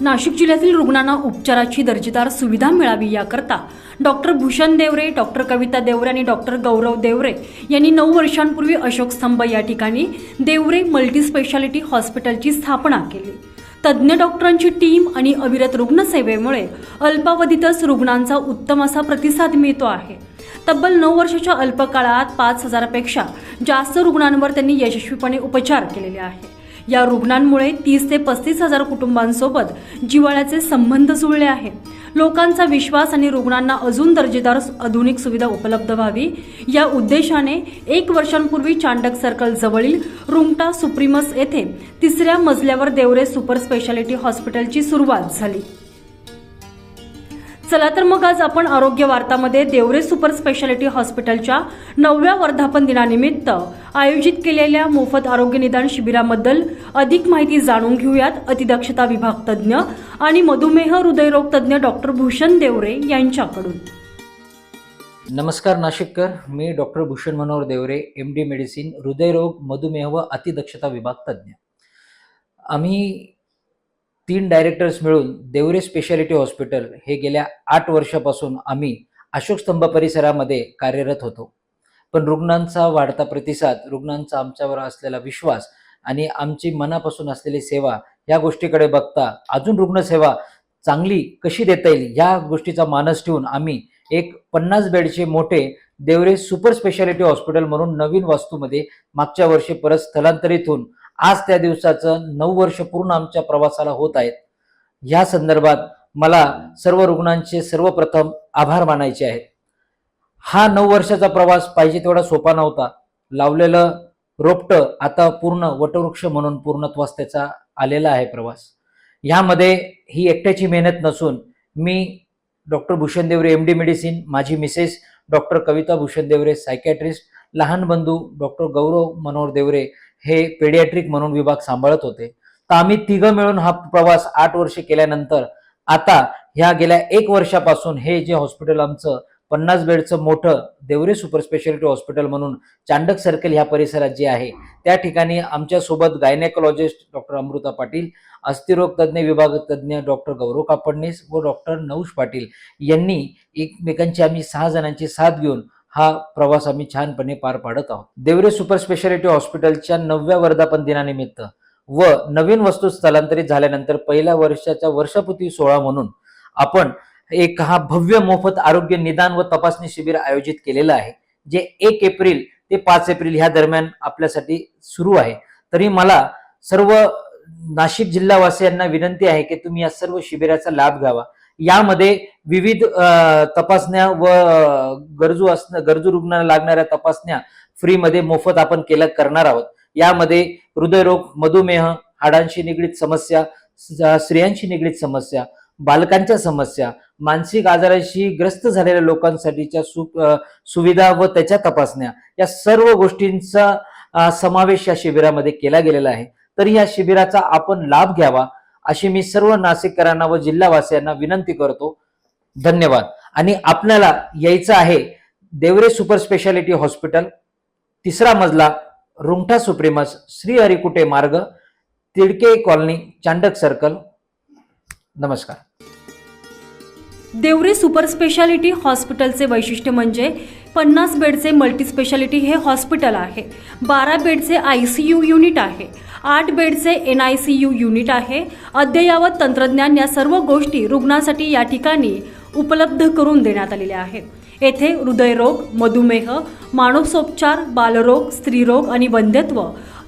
नाशिक जिल्ह्यातील रुग्णांना उपचाराची दर्जेदार सुविधा मिळावी याकरता डॉक्टर भूषण देवरे डॉक्टर कविता देवरे आणि डॉक्टर गौरव देवरे यांनी नऊ वर्षांपूर्वी अशोक स्तंभ या ठिकाणी देवरे मल्टीस्पेशालिटी हॉस्पिटलची स्थापना केली. तज्ज्ञ डॉक्टरांची टीम आणि अविरत रुग्णसेवेमुळे अल्पावधीतच रुग्णांचा उत्तम असा प्रतिसाद मिळतो आहे. तब्बल नऊ वर्षाच्या अल्पकाळात पाच हजारापेक्षा जास्त रुग्णांवर त्यांनी यशस्वीपणे उपचार केलेले आहे या रुग्णांमुळे तीस ते पस्तीस हजार कुटुंबांसोबत जिव्हाळ्याचे संबंध जुळले आहे. लोकांचा विश्वास आणि रुग्णांना अजून दर्जेदार आधुनिक सुविधा उपलब्ध व्हावी या उद्देशाने एक वर्षांपूर्वी चांडक सर्कल जवळील रुमटा सुप्रीमस येथे तिसऱ्या मजल्यावर देवरे सुपर स्पेशालिटी हॉस्पिटलची सुरुवात झाली. चला तर मग आज आपण आरोग्य वार्तामध्ये देवरे सुपर स्पेशालिटी हॉस्पिटलच्या नवव्या वर्धापन दिनानिमित्त आयोजित केलेल्या मोफत आरोग्य निदान शिबिराबद्दल अधिक माहिती जाणून घेऊयात अतिदक्षता विभाग तज्ज्ञ आणि मधुमेह हृदयरोग तज्ज्ञ डॉक्टर भूषण देवरे यांच्याकडून. नमस्कार नाशिककर मी doctor Bhushan Manohar Devare M D medicine हृदयरोग मधुमेह व अतिदक्षता विभाग तज्ज्ञ. आम्ही तीन डायरेक्टर्स मिळून देवरे स्पेशालिटी हॉस्पिटल हे गेल्या आठ वर्षापासून आम्ही अशोकस्तंभ परिसरामध्ये कार्यरत होतो. पण रुग्णांचा वाढता प्रतिसाद रुग्णांचा आमच्यावर असलेला विश्वास आणि आमची मनापासून असलेली सेवा या गोष्टीकडे बघता अजून रुग्णसेवा चांगली कशी देता येईल या गोष्टीचा मानस ठेवून आम्ही एक पन्नास बेडचे मोठे देवरे सुपर स्पेशालिटी हॉस्पिटल म्हणून नवीन वास्तूमध्ये मागच्या वर्षी परत स्थलांतरित होऊन आज त्या दिवसाचं नऊ वर्ष पूर्ण आमच्या प्रवासाला होत आहेत. या संदर्भात मला सर्व रुग्णांचे सर्वप्रथम आभार मानायचे आहेत. हा नऊ वर्षाचा प्रवास पाहिजे तेवढा सोपा नव्हता. लावलेलं रोपटं आता पूर्ण वटवृक्ष म्हणून पूर्णत्वास त्याचा आलेला आहे प्रवास. ह्यामध्ये ही एकट्याची मेहनत नसून मी doctor Bhushan Deore M D medicine माझी Mrs doctor Kavita Bhushan Deore psychiatrist लहान बंधू डॉक्टर गौरव मनोहर देवरे हे पेडियाट्रिक म्हणून विभाग सांभाळत होते. तर आम्ही तिघं मिळून हा प्रवास आठ वर्षे केल्यानंतर आता ह्या गेल्या एक वर्षापासून हे जे हॉस्पिटल आमचं पन्नास बेडचं मोठं देवरे सुपर स्पेशालिटी हॉस्पिटल म्हणून चांडक सर्कल ह्या परिसरात जे आहे त्या ठिकाणी आमच्यासोबत गायनेकोलॉजिस्ट डॉक्टर अमृता पाटील अस्थिरोग तज्ज्ञ विभाग तज्ज्ञ डॉक्टर गौरव कापडणीस व डॉक्टर नौश पाटील यांनी एकमेकांची आम्ही सहा जणांची साथ घेऊन हा प्रवास आम्ही छानपणे पार पाडत आहोत. देवरे सुपर स्पेशालिटी हॉस्पिटलच्या नवव्या वर्धापन दिनानिमित्त व नवीन वस्तू स्थलांतरित झाल्यानंतर पहिल्या वर्षाच्या वर्षापूर्ती सोहळा म्हणून आपण एक हा भव्य मोफत आरोग्य निदान व तपासणी शिबिर आयोजित केलेलं आहे जे एक एप्रिल ते पाच एप्रिल ह्या दरम्यान आपल्यासाठी सुरू आहे. तरी मला सर्व नाशिक जिल्हावासियांना विनंती आहे की तुम्ही या सर्व शिबिराचा लाभ घ्यावा. यामध्ये विविध तपासण्या व गरजू असणं गरजू रुग्णांना लागणाऱ्या तपासण्या फ्रीमध्ये मोफत आपण केल्या करणार आहोत. यामध्ये हृदयरोग मधुमेह हाडांशी निगडीत समस्या स्त्रियांशी निगडीत समस्या बालकांच्या समस्या मानसिक आजाराशी ग्रस्त झालेल्या लोकांसाठीच्या सु सुविधा व त्याच्या तपासण्या या सर्व गोष्टींचा समावेश या शिबिरामध्ये केला गेलेला आहे. तरी या शिबिराचा आपण लाभ घ्यावा. अशी मी सर्व नाशिककरांना व जिल्हावासियांना विनंती करतो. धन्यवाद. आणि आपल्याला यायचं आहे देवरे सुपर स्पेशालिटी हॉस्पिटल तिसरा मजला रुंगठा सुप्रीमस श्री हरिकुटे मार्ग तिडके कॉलनी चांडक सर्कल. नमस्कार. देवरे सुपर स्पेशालिटी हॉस्पिटलचे वैशिष्ट्य म्हणजे पन्नास बेडचे मल्टीस्पेशालिटी हे हॉस्पिटल आहे. बारा बेडचे आय सी यू युनिट आहे. आठ बेडचे N I C U unit आहे. अद्ययावत तंत्रज्ञान या सर्व गोष्टी रुग्णासाठी या ठिकाणी उपलब्ध करून देण्यात आलेल्या आहेत. येथे हृदयरोग मधुमेह मानसोपचार बालरोग स्त्रीरोग आणि वंध्यत्व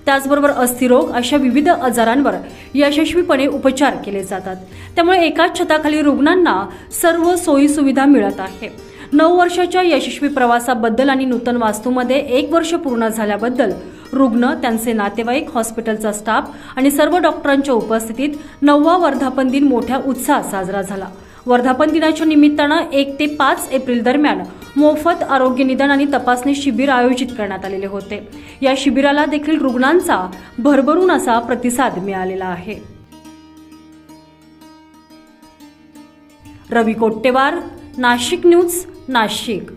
त्याचबरोबर अस्थिरोग अशा विविध आजारांवर यशस्वीपणे उपचार केले जातात. त्यामुळे एकाच छताखाली रुग्णांना सर्व सोयीसुविधा मिळत आहे. नऊ वर्षाच्या यशस्वी प्रवासाबद्दल आणि नूतन वास्तूमध्ये एक वर्ष पूर्ण झाल्याबद्दल रुग्ण त्यांचे नातेवाईक हॉस्पिटलचा स्टाफ आणि सर्व डॉक्टरांच्या उपस्थितीत नववा वर्धापन दिन मोठ्या उत्साहात साजरा झाला. वर्धापन दिनाच्या निमित्तानं एक ते पाच एप्रिल दरम्यान मोफत आरोग्य निदान आणि तपासणी शिबिर आयोजित करण्यात आलेले होते. या शिबिराला देखील रुग्णांचा भरभरून असा प्रतिसाद मिळालेला आहे. रवी कोट्टेवार नाशिक न्यूज नाशिक.